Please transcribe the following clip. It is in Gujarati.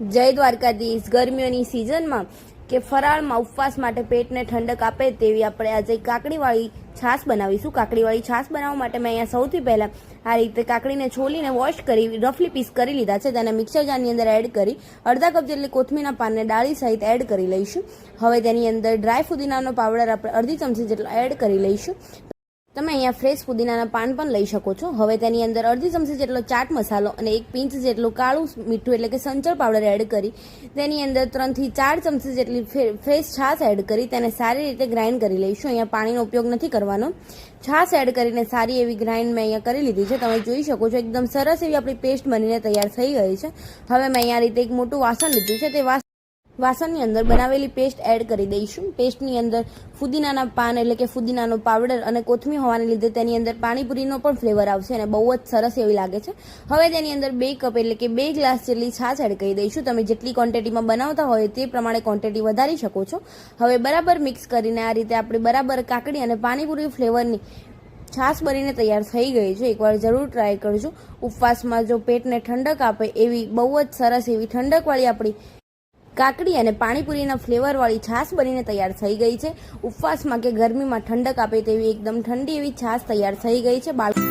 જય દ્વારકાધીશ. ગરમીઓની સિઝનમાં કે ફરાળમાં ઉપવાસ માટે પેટને ઠંડક આપે તેવી આપણે આજે કાકડીવાળી છાશ બનાવીશું. કાકડીવાળી છાશ બનાવવા માટે મેં અહીંયા સૌથી પહેલાં આ રીતે કાકડીને છોલીને વોશ કરી રફલી પીસ કરી લીધા છે. તેને મિક્સર જારની અંદર એડ કરી, અડધા કપ જેટલી કોથમીના પાનને ડાળી સહિત એડ કરી લઈશું. હવે તેની અંદર ડ્રાય ફુદીનાનો પાવડર આપણે અડધી ચમચી જેટલો એડ કરી લઈશું. તમે અહીંયા ફ્રેશ પુદીનાના પાન પણ લઈ શકો છો. હવે તેની અંદર અડધી ચમચી જેટલો ચાટ મસાલો અને એક પિંચ જેટલું કાળું મીઠું એટલે કે સંચળ પાવડર એડ કરી, તેની અંદર ત્રણથી ચાર ચમચી જેટલી ફ્રેશ છાશ એડ કરી, તેને સારી રીતે ગ્રાઇન્ડ કરી લઈશું. અહીંયા પાણીનો ઉપયોગ નથી કરવાનો. છાશ એડ કરીને સારી એવી ગ્રાઇન્ડ મેં અહીંયા કરી લીધી છે. તમે જોઈ શકો છો, એકદમ સરસ એવી આપણી પેસ્ટ બનીને તૈયાર થઈ ગઈ છે. હવે મેં અહીંયા રીતે એક મોટું વાસણ લીધું છે. તે વાસણ વાસણની અંદર બનાવેલી પેસ્ટ એડ કરી દઈશું. પેસ્ટની અંદર ફુદીનાના પાન એટલે કે ફુદીનાનો પાવડર અને કોથમીર હોવાને લીધે તેની અંદર પાણીપુરીનો પણ ફ્લેવર આવશે અને બહુ જ સરસ એવી લાગે છે. હવે તેની અંદર બે કપ એટલે કે બે ગ્લાસ જેટલી છાશ એડ કરી દઈશું. તમે જેટલી ક્વોન્ટિટીમાં બનાવતા હોય તે પ્રમાણે ક્વોન્ટિટી વધારી શકો છો. હવે બરાબર મિક્સ કરીને આ રીતે આપણે બરાબર કાકડી અને પાણીપુરી ફ્લેવરની છાશ બનીને તૈયાર થઈ ગઈ છે. એકવાર જરૂર ટ્રાય કરજો. ઉપવાસમાં જો પેટને ઠંડક આપે એવી બહુ જ સરસ એવી ઠંડકવાળી આપણી કાકડી અને પાણીપુરીના ફ્લેવરવાળી છાશ બનીને તૈયાર થઈ ગઈ છે. ઉપવાસમાં કે ગરમીમાં ઠંડક આપે તેવી એકદમ ઠંડી એવી છાશ તૈયાર થઈ ગઈ છે. બાળ